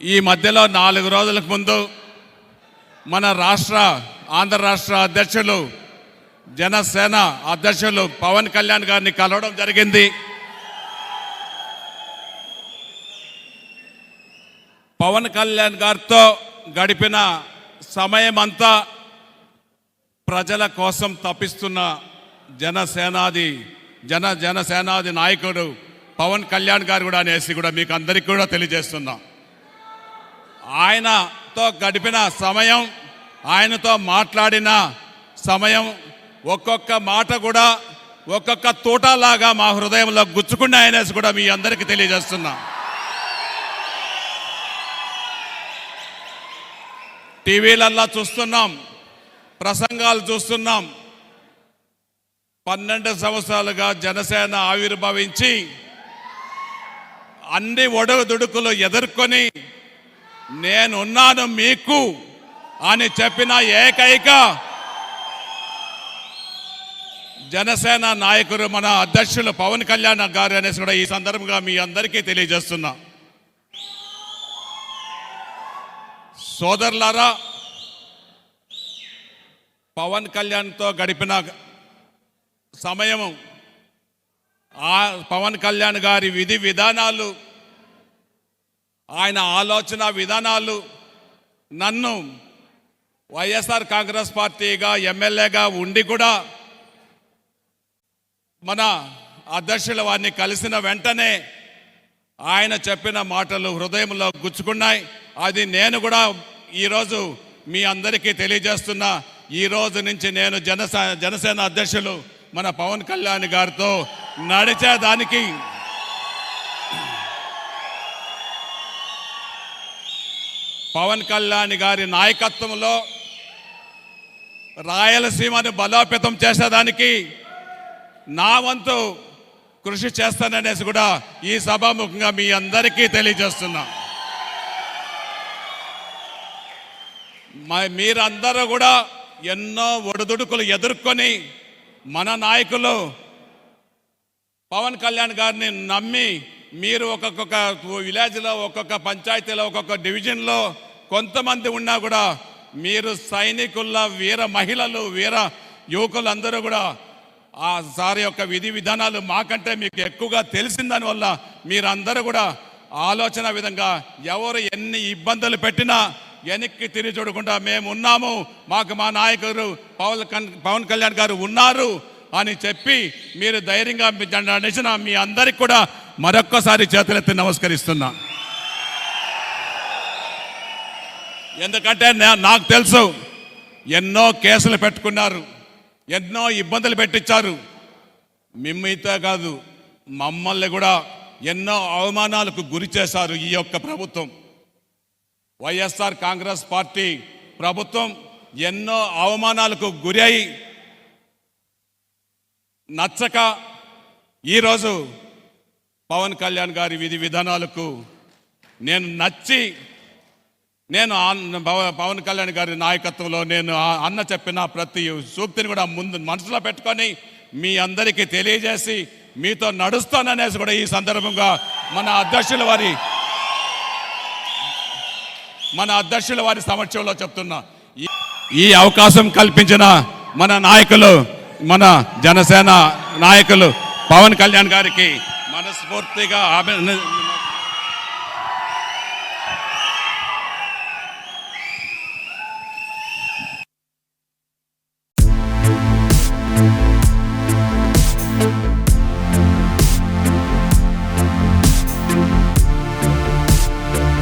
ఈ మధ్యలో నాలుగు రోజులకు ముందు మన రాష్ట్ర ఆంధ్ర రాష్ట్ర అధ్యక్షులు జనసేన అధ్యక్షులు పవన్ కళ్యాణ్ గారిని కలవడం జరిగింది. పవన్ కళ్యాణ్ గారితో గడిపిన సమయం అంతా ప్రజల కోసం తప్పిస్తున్న జనసేనాది జన జనసేనాది నాయకుడు పవన్ కళ్యాణ్ గారు కూడా అనేసి కూడా మీకు అందరికీ కూడా తెలియజేస్తున్నాం. ఆయనతో గడిపిన సమయం ఆయనతో మాట్లాడిన సమయం ఒక్కొక్క మాట కూడా ఒక్కొక్క తోటలాగా మా హృదయంలో గుచ్చుకున్నాయనేసి కూడా మీ అందరికీ తెలియజేస్తున్నా. టీవీలల్లో చూస్తున్నాం ప్రసంగాలు చూస్తున్నాం. పన్నెండు సంవత్సరాలుగా జనసేన ఆవిర్భవించి అన్ని ఒడదుడుకులు ఎదుర్కొని నేనున్నాను మీకు అని చెప్పిన ఏకైక జనసేన నాయకుడు మన అధ్యక్షులు పవన్ కళ్యాణ్ గారు అనేసి కూడా ఈ సందర్భంగా మీ అందరికీ తెలియజేస్తున్నా. సోదరులారా పవన్ కళ్యాణ్తో గడిపిన సమయము ఆ పవన్ కళ్యాణ్ గారి విధి విధానాలు ఆయన ఆలోచన విధానాలు నన్ను వైఎస్ఆర్ కాంగ్రెస్ పార్టీగా ఎమ్మెల్యేగా ఉండి కూడా మన అధ్యక్షుల వారిని కలిసిన వెంటనే ఆయన చెప్పిన మాటలు హృదయంలో గుచ్చుకున్నాయి. అది నేను కూడా ఈరోజు మీ అందరికీ తెలియజేస్తున్నా. ఈ రోజు నుంచి నేను జనసే జనసేన అధ్యక్షులు మన పవన్ కళ్యాణ్ గారితో నడిచేదానికి పవన్ కళ్యాణ్ గారి నాయకత్వంలో రాయలసీమను బలోపేతం చేసేదానికి నా వంతు కృషి చేస్తాననేసి కూడా ఈ సభాముఖంగా మీ అందరికీ తెలియజేస్తున్నా. మ- మీరందరూ కూడా ఎన్నో ఒడిదుడుకులు ఎదుర్కొని మన నాయకులు పవన్ కళ్యాణ్ గారిని నమ్మి మీరు ఒక్కొక్క విలేజ్లో ఒక్కొక్క పంచాయతీలో ఒక్కొక్క డివిజన్లో కొంతమంది ఉన్నా కూడా మీరు సైనికుల వీర మహిళలు వీర యువకులు అందరూ కూడా ఆ సార్ యొక్క విధి విధానాలు మాకంటే మీకు ఎక్కువగా తెలిసిన వల్ల మీరందరూ కూడా ఆలోచన విధంగా ఎవరు ఎన్ని ఇబ్బందులు పెట్టినా వెనక్కి తిరిగి చూడకుండా మేము ఉన్నాము మాకు మా నాయకుడు పవన్ కన్- పవన్ కళ్యాణ్ గారు ఉన్నారు అని చెప్పి మీరు ధైర్యంగా నడిచిన మీ అందరికి కూడా మరొక్కసారి చేతులెత్తి నమస్కరిస్తున్నా. ఎందుకంటే నా- నాకు తెలుసు ఎన్నో కేసులు పెట్టుకున్నారు ఎన్నో ఇబ్బందులు పెట్టించారు మిమ్మల్తో కాదు మమ్మల్ని కూడా ఎన్నో అవమానాలకు గురి చేశారు ఈ యొక్క ప్రభుత్వం. వైఎస్ఆర్ కాంగ్రెస్ పార్టీ ప్రభుత్వం ఎన్నో అవమానాలకు గురి అయి నచ్చక ఈరోజు పవన్ కళ్యాణ్ గారి విధి విధానాలకు నేను నచ్చి నేను పవన్ కళ్యాణ్ గారి నాయకత్వంలో నేను ఆ- అన్న చెప్పిన ప్రతి సూక్తిని కూడా ముందు మనసులో పెట్టుకొని మీ అందరికీ తెలియజేసి మీతో నడుస్తాననేసి కూడా ఈ సందర్భంగా మన అధ్యక్షుల వారి మన అధ్యక్షుల వారి సమక్షంలో చెప్తున్నా. ఈ- ఈ అవకాశం కల్పించిన మన నాయకులు మన జనసేన నాయకులు పవన్ కళ్యాణ్ గారికి మనస్ఫూర్తిగా అభి-